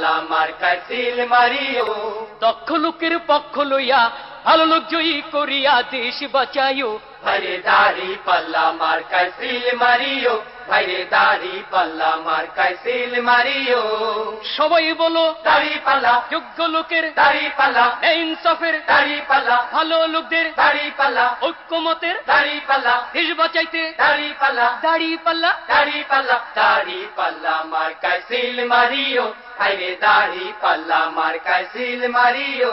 পাল্লা মার কাছিল মারিও। দক্ষ লোকের পক্ষ লইয়া ভালো লোক জয়ী করিয়া দেশ বাঁচাইও। ভাইরে দাড়ি পাল্লা মার্কায় সিল মারিও। ভাইরে দাড়ি পাল্লা মার্কায় সিল মারিও। সবাই বলো দাড়ি পাল্লা। যোগ্য লোকের দাড়ি পাল্লা। ইনসাফের দাড়ি পাল্লা। ভালো লোকদের দাড়ি পাল্লা। ঐক্যমতের দাড়ি পাল্লা। দেশ বাঁচাইতে। দাড়ি পাল্লা। দাড়ি পাল্লা। দাড়ি পাল্লা। দাড়ি পাল্লা মার্কায় সিল মারিও। ভাইরে দাড়ি পাল্লা মার্কায় সিল মারিও।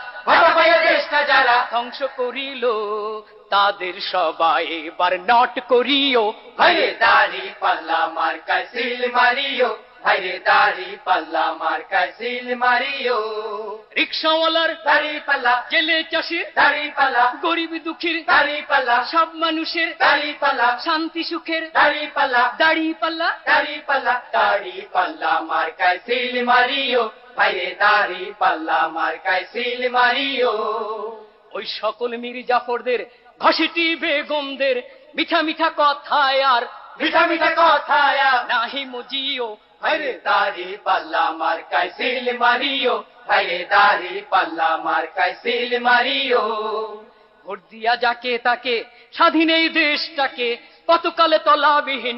ধ্বংস করিল তাদের সবাই এবার নট করিও। ভাইরে দাড়ি পাল্লা মার্কায় সিল মারিও। ভাইরে দাড়ি পাল্লা মার্কায় সিল মারিও। রিক্সাওয়ালার দাড়ি পাল্লা জেলে চাষির দাড়ি পাল্লা। গরিব দুঃখীর দাড়ি পাল্লা। সব মানুষের দাড়ি পাল্লা। শান্তি সুখের দাড়ি পাল্লা। দাড়ি পাল্লা। দাড়ি পাল্লা। দাড়ি পাল্লা মার্কায় সিল মারিও। ভাইরে দাড়ি পাল্লা মার্কায় সিল মারিও। ওই সকল মীর জাফরদের ঘষিটি বেগমদের মিঠা মিঠা কথায় আর মিঠা মিঠা কথায় নাহি মজিও। ভাইরে দাড়ি পাল্লা মার্কায় সিল মারিও। ভাইরে দাড়ি পাল্লা মার্কায় সিল মারিও। ভোট দিয়া যাকে তাকে স্বাধীন এই দেশটাকে কতকালে তলাবিহীন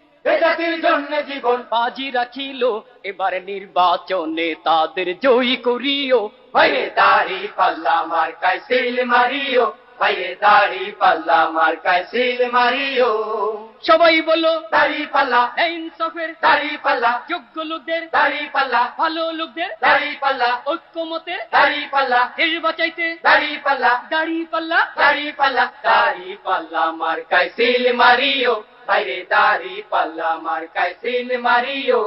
বেজাতির জন্য জীবন। বাজি রাখিল এবার নির্বাচনে তাদের জয়ী করিও। ভাইরে দাড়ি পাল্লা মার্কায় সিল মারিও ভাইরে দাড়ি পাল্লা মার্কায় সিল মারিও। সবাই বলো দাড়ি পাল্লা ইনসাফের দাড়ি পাল্লা যোগ্য লোকদের দাড়ি পাল্লা ভালো লোকদের দাড়ি পাল্লা ঐক্যমতের দাড়ি পাল্লা দেশ বাঁচাইতে দাড়ি পাল্লা দাড়ি পাল্লা দাড়ি পাল্লা দাড়ি পাল্লা মার্কায় সিল মারিও। ভাইরে দাড়ি পাল্লা মার্কায় সিল মারিও।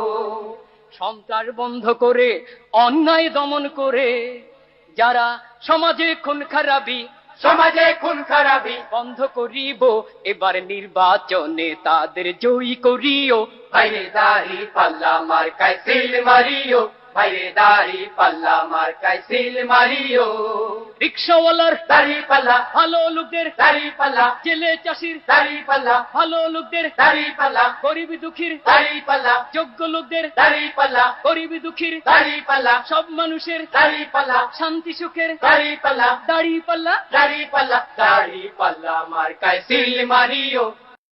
সন্ত্রাস বন্ধ করে অন্যায় দমন করে যারা সমাজে খুন খারাপি সমাজে খুন খারাপি বন্ধ করিব। এবার নির্বাচনে তাদের জয়ী করিও। ভাইরে দাড়ি পাল্লা মার্কায় সিল মারিও ভাইরে দাড়ি পাল্লা মার্কায় সিল মারিও। রিক্সাওয়ালার দাড়ি পাল্লা ভালো লোকদের দাড়ি পাল্লা জেলে চাষির দাড়ি পাল্লা ভালো লোকদের দাড়ি পাল্লা গরিব দুঃখীর দাড়ি পাল্লা যোগ্য লোকদের দাড়ি পাল্লা গরিব দুঃখীর দাড়ি পাল্লা সব মানুষের দাড়ি পাল্লা শান্তি সুখের দাড়ি পাল্লা দাড়ি পাল্লা দাড়ি পাল্লা দাড়ি পাল্লা মার্কায় সিল মারিও।